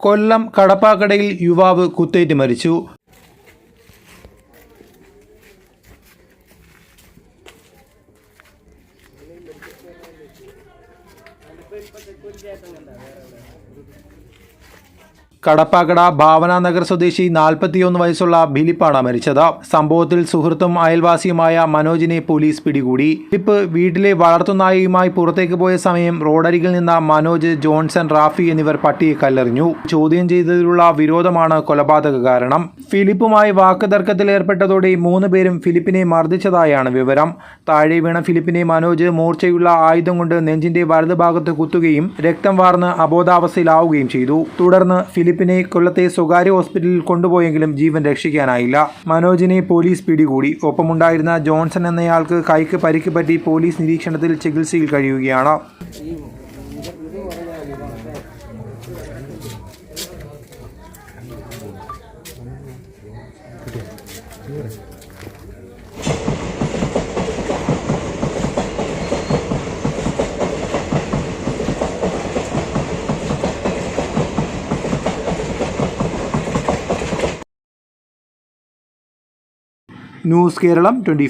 കൊല്ലം കടപ്പാക്കടയിൽ യുവാവ് കുത്തേറ്റ് മരിച്ചു. കടപ്പാക്കട ഭാവന നഗർ സ്വദേശി നാൽപ്പത്തിയൊന്ന് വയസ്സുള്ള ബിലിപ്പാണ് മരിച്ചത്. സംഭവത്തിൽ സുഹൃത്തും അയൽവാസിയുമായ മനോജിനെ പോലീസ് പിടികൂടി. ബിലിപ്പ് വീട്ടിലെ വളർത്തുനായയുമായി പുറത്തേക്ക് പോയ സമയം റോഡരികിൽ നിന്ന മനോജ് ജോൺസൺ റാഫി എന്നിവർ പട്ടിയെ കല്ലെറിഞ്ഞു. ചോദ്യം ചെയ്തതിലുള്ള വിരോധമാണ് കൊലപാതക കാരണം. ഫിലിപ്പുമായി വാക്കുതർക്കത്തിൽ ഏർപ്പെട്ടതോടെ മൂന്ന് പേരും ഫിലിപ്പിനെ മർദ്ദിച്ചതായാണ് വിവരം. താഴെ വീണ ഫിലിപ്പിനെ മനോജ് മൂർച്ചയുള്ള ആയുധം കൊണ്ട് നെഞ്ചിന്റെ വലതുഭാഗത്ത് കുത്തുകയും രക്തം വാർന്ന് അബോധാവസ്ഥയിലാവുകയും ചെയ്തു. തുടർന്ന് ഫിലിപ്പിനെ കൊല്ലത്തെ സ്വകാര്യ ഹോസ്പിറ്റലിൽ കൊണ്ടുപോയെങ്കിലും ജീവൻ രക്ഷിക്കാനായില്ല. മനോജിനെ പോലീസ് പിടികൂടി. ഒപ്പമുണ്ടായിരുന്ന ജോൺസൺ എന്നയാൾക്ക് കൈക്ക് പരിക്ക് പറ്റി പോലീസ് നിരീക്ഷണത്തിൽ ചികിത്സയിൽ കഴിയുകയാണ്. News Keralam twenty